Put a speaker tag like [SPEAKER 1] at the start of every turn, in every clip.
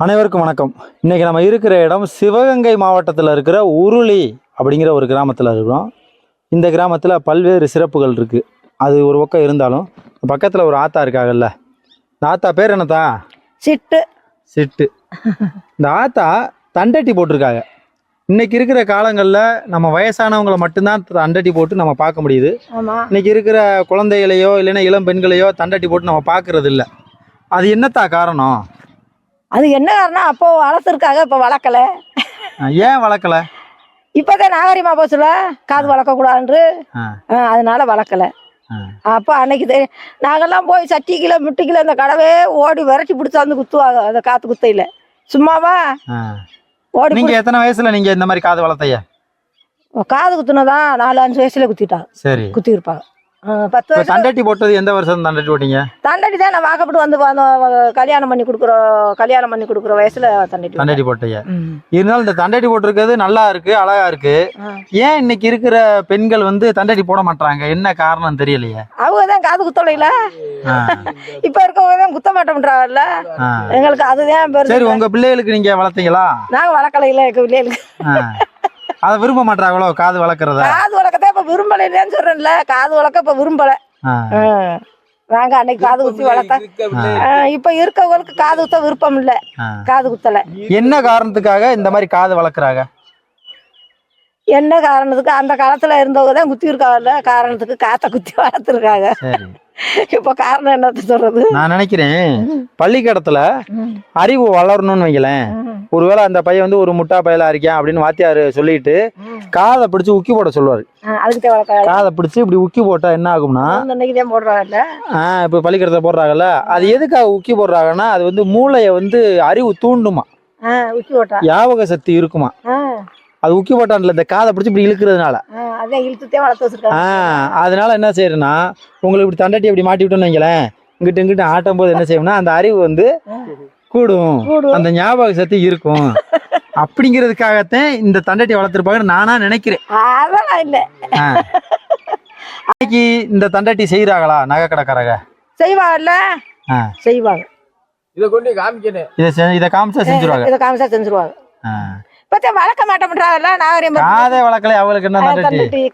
[SPEAKER 1] அனைவருக்கும் வணக்கம். இன்னைக்கு நம்ம இருக்கிற இடம் சிவகங்கை மாவட்டத்தில் இருக்கிற உருளி அப்படிங்கிற ஒரு கிராமத்தில் இருக்கிறோம். இந்த கிராமத்தில் பல்வேறு சிறப்புகள் இருக்குது அது ஒரு பக்கம் இருந்தாலும் பக்கத்தில் ஒரு ஆத்தா இருக்காங்கல்ல இந்த ஆத்தா பேர் என்னத்தா?
[SPEAKER 2] சிட்டு.
[SPEAKER 1] சிட்டு. இந்த ஆத்தா தண்டட்டி போட்டிருக்காங்க. இன்னைக்கு இருக்கிற காலங்களில் நம்ம வயசானவங்களை மட்டும்தான் தண்டட்டி போட்டு நம்ம பார்க்க முடியுது.
[SPEAKER 2] ஆமா.
[SPEAKER 1] இன்னைக்கு இருக்கிற குழந்தைகளையோ இல்லைன்னா இளம் பெண்களையோ தண்டட்டி போட்டு நம்ம பார்க்கறது இல்ல அது என்னத்தா காரணம்?
[SPEAKER 2] அது என்ன காரணம்? அப்போ வளர்த்துருக்காங்க இப்போ வளர்க்கல.
[SPEAKER 1] ஏன் வளர்க்கல?
[SPEAKER 2] இப்போதான் நாகரிகமா போச்சுல காது வளர்க்கக்கூடாதுன்று.
[SPEAKER 1] ஆ,
[SPEAKER 2] ஆ, அதனால வளர்க்கல. அப்போ அன்னைக்கு நாங்கெல்லாம் போய் சட்டி கிலோ முட்டி கிலோ அந்த கடவே ஓடி விரட்டி பிடிச்சாந்து குத்துவாங்க அந்த காத்து குத்தையில. சும்மாவா. ஓடி
[SPEAKER 1] நீங்க எத்தனை வயசுல நீங்க இந்த மாதிரி காது வளர்த்தைய?
[SPEAKER 2] காது குத்துனதான் நாலு அஞ்சு வயசுல குத்திட்டாங்க
[SPEAKER 1] சரி.
[SPEAKER 2] குத்தி இருப்பாங்க பத்து வருஷம்
[SPEAKER 1] தண்டட்டி போட்டது எந்த வருஷம் தண்டட்டி போட்டீங்க?
[SPEAKER 2] தண்டடி தான் நான் வாக்கப்பட்டு வந்து கல்யாணம் பண்ணி கொடுக்குற கல்யாணம் பண்ணி கொடுக்குற வயசுல தண்டடி
[SPEAKER 1] தண்டட்டி போட்டீங்க. இருந்தாலும் இந்த தண்டட்டி போட்டிருக்கிறது நல்லா இருக்கு அழகா இருக்கு. ஏன் இன்னைக்கு இருக்கிற பெண்கள் வந்து தண்டட்டி போட மாட்டாங்க என்ன காரணம் தெரியலையே.
[SPEAKER 2] அவங்க தான் காது குத்தலையில. இப்ப இருக்கவங்க தான் குத்த மாட்டோம்ன்றாங்கல்ல. எங்களுக்கு அதுதான்
[SPEAKER 1] சரி உங்க பிள்ளைகளுக்கு நீங்க வளர்த்தீங்களா?
[SPEAKER 2] நாங்க வளர்க்கலையில எங்க பிள்ளைகளுக்கு.
[SPEAKER 1] அதை விரும்ப மாட்டாங்களோ காது வளர்க்கறத?
[SPEAKER 2] காது இப்ப விரும்பலைன்னு சொல்றேன்ல காது வளர்க்க இப்ப விரும்பல. நாங்க அன்னைக்கு காது குத்தி வளர்த்தா இப்ப இருக்கவங்களுக்கு காது குத்த விருப்பம் இல்ல. காது குத்தல.
[SPEAKER 1] என்ன காரணத்துக்காக இந்த மாதிரி காது வளர்க்குறாங்க?
[SPEAKER 2] என்ன காரணத்துக்கு? அந்த காலத்துல இருந்தவங்க தான் குத்தி இருக்காங்கல்ல காரணத்துக்கு காத்த குத்தி வளர்த்துருக்காங்க. இப்ப காரணம் என்னத்த சொல்றது?
[SPEAKER 1] நான் நினைக்கிறேன் பள்ளிக்கூடத்துல. அறிவு வளரணும்னு வைங்களேன். ஒருவேளை அந்த பையன் வந்து ஒரு முட்டா பயலா இருக்கேன் அப்படின்னு வாத்தியார் சொல்லிட்டு. காதை பிடிச்சு உக்கி போட சொல்லுவாரு. காதை பிடிச்சு இப்படி உக்கி போட்டா என்ன ஆகும்னா ஆஹ் இப்போ பள்ளிக்கூடத்தை போடுறாங்கல்ல அது எதுக்காக உக்கி போடுறாங்கன்னா அது வந்து மூளையை வந்து அறிவு தூண்டுமா. ஞாபக சக்தி இருக்குமா. அது உக்கி போட்டான்ல இந்த காதை பிடிச்சி இப்படி இழுக்கிறதுனால. அதனால என்ன செய்யறதுன்னா உங்களுக்கு இப்படி தண்டட்டி இப்படி மாட்டி விட்டோம்னு வைங்களேன் இங்கிட்டு இங்கிட்டு ஆட்டும் போது என்ன செய்யும்னா அந்த அறிவு வந்து கூடும். அந்த ஞாபக சக்தி இருக்கும். அப்படிங்கிறதுக்காகத்தான் இந்த தண்டட்டி வளர்த்துருப்பாங்கன்னு நானா நினைக்கிறேன்.
[SPEAKER 2] அதெல்லாம் இல்ல.
[SPEAKER 1] இன்னைக்கு இந்த தண்டட்டி செய்யறாங்களா நகை கடைக்காரங்க?
[SPEAKER 2] செய்வாங்கல்ல. செய்வாங்க.
[SPEAKER 3] இதை கொண்டு காமிக்கணும்.
[SPEAKER 1] இதை காமிச்சா செஞ்சுருவாங்க.
[SPEAKER 2] இதை காமிச்சா செஞ்சுருவாங்க.
[SPEAKER 1] ஆ.
[SPEAKER 2] இப்பத்தே வளர்க்க மாட்டோம்ன்றாங்கல்ல நாகரிகம்
[SPEAKER 1] காதே வளர்க்கல அவங்களுக்கு என்ன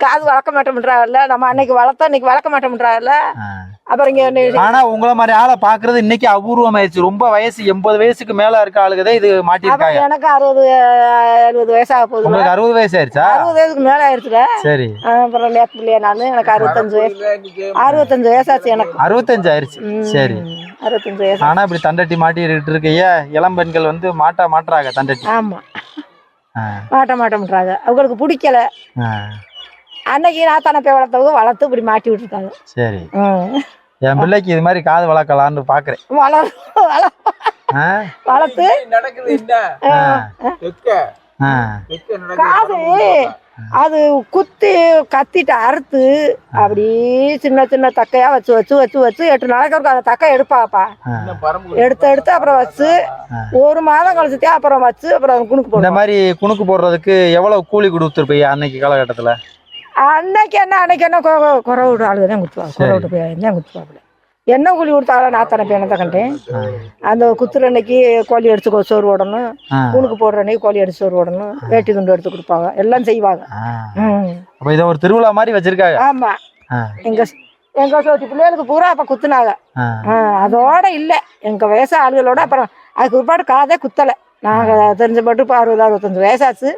[SPEAKER 2] காது வளர்க்க மாட்டோம்ன்றாங்கல்ல நம்ம அன்னைக்கு வளர்த்தோம் இன்னைக்கு வளர்க்க மாட்டோம்ன்றாங்கல்ல. அப்புறம் இங்க
[SPEAKER 1] ஆனா உங்கள மாதிரி ஆளை பாக்குறது இன்னைக்கு அபூர்வமாயிருச்சு ரொம்ப வயசு எண்பது வயசுக்கு மேல இருக்க ஆளுகதே இது மாட்டிருக்காங்க
[SPEAKER 2] எனக்கு அறுபது எழுபது வயசாக போகுது.
[SPEAKER 1] உங்களுக்கு அறுபது வயசு ஆயிருச்சா
[SPEAKER 2] அறுபது வயசுக்கு மேல ஆயிடுச்சுல
[SPEAKER 1] சரி.
[SPEAKER 2] அப்புறம் நேற்று இல்லையா நான் எனக்கு அறுபத்தஞ்சு வயசு. அறுபத்தஞ்சு வயசாச்சு எனக்கு.
[SPEAKER 1] அறுபத்தஞ்சு ஆயிருச்சு.
[SPEAKER 2] ம்,
[SPEAKER 1] சரி.
[SPEAKER 2] அறுபத்தஞ்சு வயசு.
[SPEAKER 1] ஆனா இப்படி தண்டட்டி மாட்டிட்டு இருக்கைய இளம் பெண்கள் வந்து மாட்டா மாட்டுறாங்க தண்டட்டி.
[SPEAKER 2] ஆமா. மாட்ட மாட்டோம்ன்றாங்க. அவங்களுக்கு பிடிக்கல. அன்னைக்கு நாத்தான போய் வளர்த்தவங்க வளர்த்து இப்படி மாட்டி விட்டுருக்காங்க
[SPEAKER 1] சரி. என் பிள்ளைக்கு இது மாதிரி காது வளர்க்கலான்னு பாக்குறேன்.
[SPEAKER 2] வளர் வளர்த்து. காது. அது குத்தி கத்திட்டு அறுத்து அப்படியே சின்ன சின்ன தக்கையா வச்சு வச்சு வச்சு வச்சு எட்டு நாளைக்கு ஒருக்கா அந்த தக்கை எடுப்பாப்பா. எடுத்து எடுத்து அப்புறம் வச்சு ஒரு மாதம் கழிச்சுட்டே அப்புறம் வச்சு அப்புறம் குணுக்கு
[SPEAKER 1] இந்த
[SPEAKER 2] போடுவோம்.
[SPEAKER 1] மாதிரி குணுக்கு போடுறதுக்கு எவ்வளவு கூலி கொடுத்துருப்பீங்க அன்னைக்கு காலகட்டத்துல?
[SPEAKER 2] அன்னைக்கு என்ன அன்னைக்கு என்ன கொ- கொ- குறை விட்டு ஆளுங்க தான் குத்துவாங்க குறை விட்டு போய் தான் குத்துவாப்புல? என்ன கூலி கொடுத்தாலும் நாத்தனை பேனை தான் கண்டேன்? அந்த குத்துற அன்னைக்கு கோழி கொ- சோறு ஓடணும்
[SPEAKER 1] ஆ,
[SPEAKER 2] குணுக்கு போடுற அன்னைக்கு கோழி அடிச்சு சோறு ஓடணும் வேட்டி துண்டு எடுத்து கொடுப்பாங்க. எல்லாம் செய்வாங்க.
[SPEAKER 1] அப்ப இதை ஒரு திருவிழா மாதிரி வச்சிருக்காங்க.
[SPEAKER 2] ஆமா. எங்க எங்க சோத்தி பிள்ளைகளுக்கு பூரா அப்ப குத்துனாங்க. அதோட இல்ல. எங்க வயசு ஆளுகளோட அப்புறம் அதுக்கு பிற்பாடு காதே குத்தல. நாங்க தெரிஞ்ச மட்டும் இப்போ அறுபது அறுபத்தஞ்சு வயசாச்சு.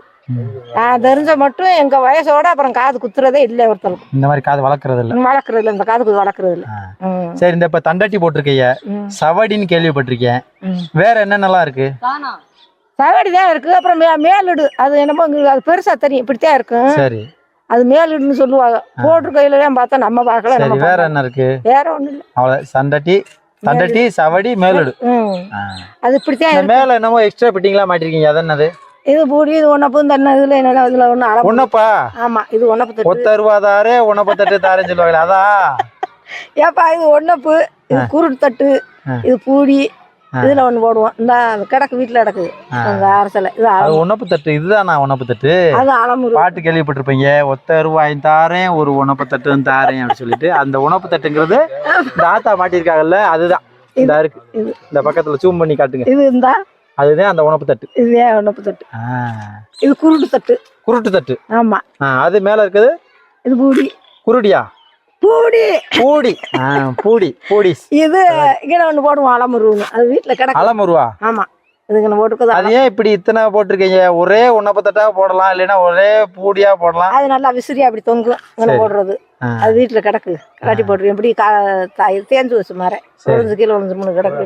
[SPEAKER 2] நான் தெரிஞ்ச மட்டும் எங்க வயசோட அப்புறம் காது குத்துறதே இல்லை ஒருத்தருக்கு
[SPEAKER 1] இந்த மாதிரி காது வளர்க்கறது இல்ல
[SPEAKER 2] வளர்க்குறது இல்லை இந்த காது குத்து வளர்க்குறது இல்லை
[SPEAKER 1] சரி இந்த இப்ப தண்டட்டி போட்டிருக்கீங்க
[SPEAKER 2] ம்,
[SPEAKER 1] சவடின்னு கேள்விப்பட்டிருக்கேன். வேற என்னென்னலாம் இருக்கு?
[SPEAKER 2] சகடி தான் இருக்கு அப்புறம் மே மேலிடு. அது என்னமோ அது பெருசா தெரியும் இப்படித்தான் இருக்கும்
[SPEAKER 1] சரி.
[SPEAKER 2] அது மேலிடுன்னு சொல்லுவாங்க. போட்டு கையில தான் பார்த்தா நம்ம பார்க்கல
[SPEAKER 1] சரி
[SPEAKER 2] நம்ம
[SPEAKER 1] வேற. என்ன இருக்கு?
[SPEAKER 2] வேற ஒண்ணும் இல்லை.
[SPEAKER 1] அவ்வளவு சண்டட்டி தண்டட்டி சவடி மேலடு.
[SPEAKER 2] அது இப்படித்தான்
[SPEAKER 1] மேல என்னமோ எக்ஸ்ட்ரா பிட்டிங்களா மாட்டிருக்கீங்க அது என்னது?
[SPEAKER 2] இது பூடி இது ஒன்னப்பு இந்த என்ன இதுல என்ன இதுல ஒண்ணு
[SPEAKER 1] ஒன்னப்பா
[SPEAKER 2] ஆமா இது ஒன்னப்பு தட்டு.
[SPEAKER 1] ஒத்த அருவாதாரு ஒன்னப்பத்தட்டு தாரேன்னு சொல்லுவாங்களே அதா?
[SPEAKER 2] ஏப்பா இது ஒன்னப்பு இது குருட்டு தட்டு. இது பூடி இதுல ஒண்ணு போடுவோம். இந்த கிடக்கு வீட்டுல கிடக்குது. அந்த அரசலை இது
[SPEAKER 1] ஒன்னப்பு தட்டு இதுதான் ஒன்னப்பு தட்டு?
[SPEAKER 2] அது அளமுரு
[SPEAKER 1] பாட்டு கேள்விப்பட்டிருப்பீங்க ஒத்த ரூபாய் தாரேன் ஒரு உணப்பு தட்டும் தாரேன் அப்படின்னு சொல்லிட்டு. அந்த உணப்பு தட்டுங்கிறது இந்த ஆத்தா மாட்டிருக்காங்கல்ல அதுதான். இந்த இருக்கு. இந்த பக்கத்துல சூம் பண்ணி காட்டுங்க.
[SPEAKER 2] இது இருந்தா
[SPEAKER 1] அதுதான் அந்த உணப்பு தட்டு.
[SPEAKER 2] இதுவே உணப்பு தட்டு. இது குருட்டு தட்டு.
[SPEAKER 1] குருட்டு தட்டு.
[SPEAKER 2] ஆமா.
[SPEAKER 1] அது மேல இருக்குது?
[SPEAKER 2] இது பூடி.
[SPEAKER 1] குருடியா?
[SPEAKER 2] பூடி.
[SPEAKER 1] பூடி. பூடி பூடி.
[SPEAKER 2] இது இங்கே ஒன்று போடுவோம் அலமுருன்னு அது வீட்டில் கிடக்கு.
[SPEAKER 1] அலமுருவா?
[SPEAKER 2] ஆமா. இதுக்கு போட்டுக்குது
[SPEAKER 1] அது ஏன் இப்படி இத்தனை போட்டிருக்கீங்க? ஒரே உணப்பத்தட்டா போடலாம் இல்லைன்னா ஒரே பூடியா போடலாம்.
[SPEAKER 2] அது நல்லா விசிறி அப்படி தொங்கும் இங்கே போடுறது. அது வீட்டில் கிடக்கு. கட்டி போட்டுருக்கேன் எப்படி கா தேஞ்சு வச்சு மாதிரி விழுந்து கீழே விழுந்து மூணு கிடக்கு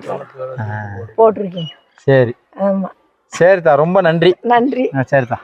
[SPEAKER 2] போட்டிருக்கீங்க.
[SPEAKER 1] சரி.
[SPEAKER 2] ஆமா.
[SPEAKER 1] சரிதா ரொம்ப நன்றி.
[SPEAKER 2] நன்றி.
[SPEAKER 1] சரிதா.